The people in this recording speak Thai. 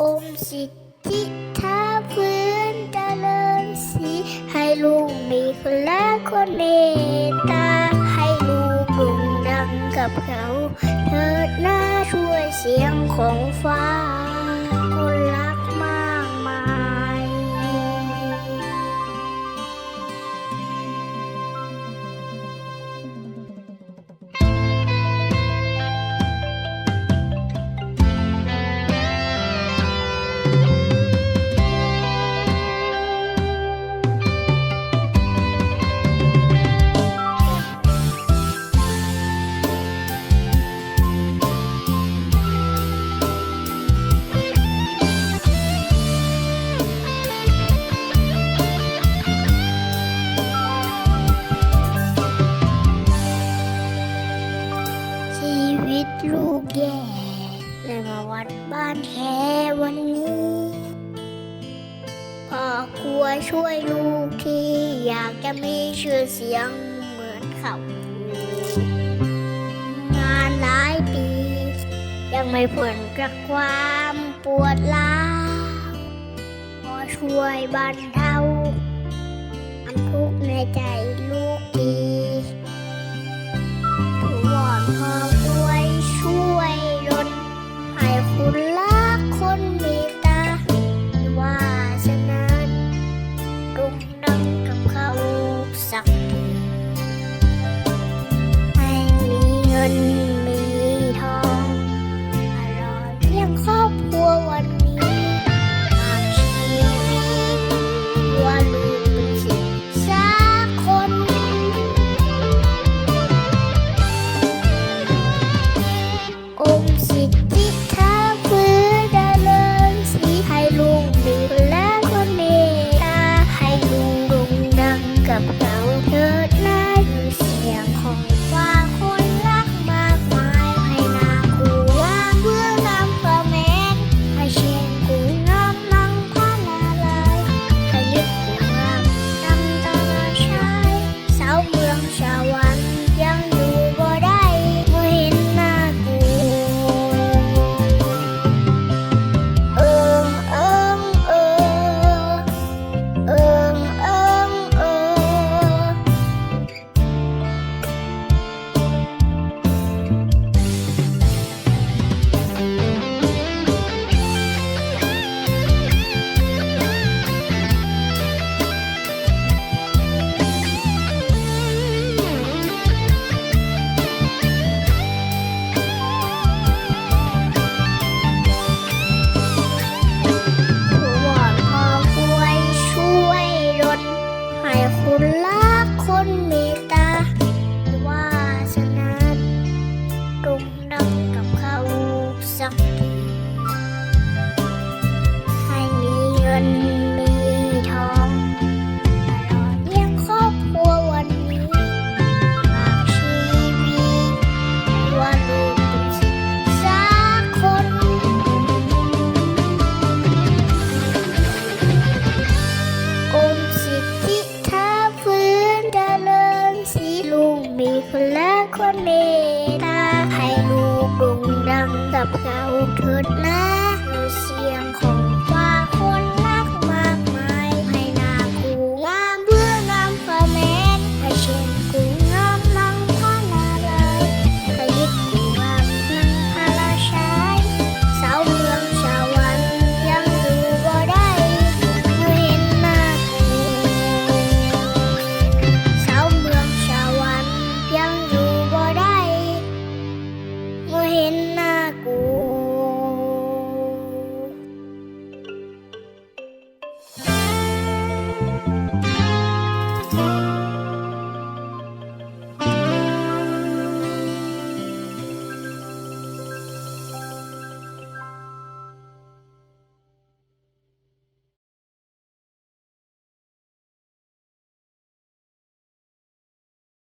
อมสิทธิท้าพื้นเจริญสีให้ลูกมีคนละคนเมตตาให้ลูกลุงดังกับเขาเถิดหน้าช่วยเสียงของฟ้า วดบ้านแท้วันนี้พ่อครัวช่วยลูกที่อยากจะมีชื่อเสียงเหมือนเขางานหลายปี ยังไม่ผลจากความปวดล้าพอช่วยบรรเทาความทุกข์ในใจลูกดี ลงนั่งกับเขาสักทีให้มีเงินับเราเถิดนะ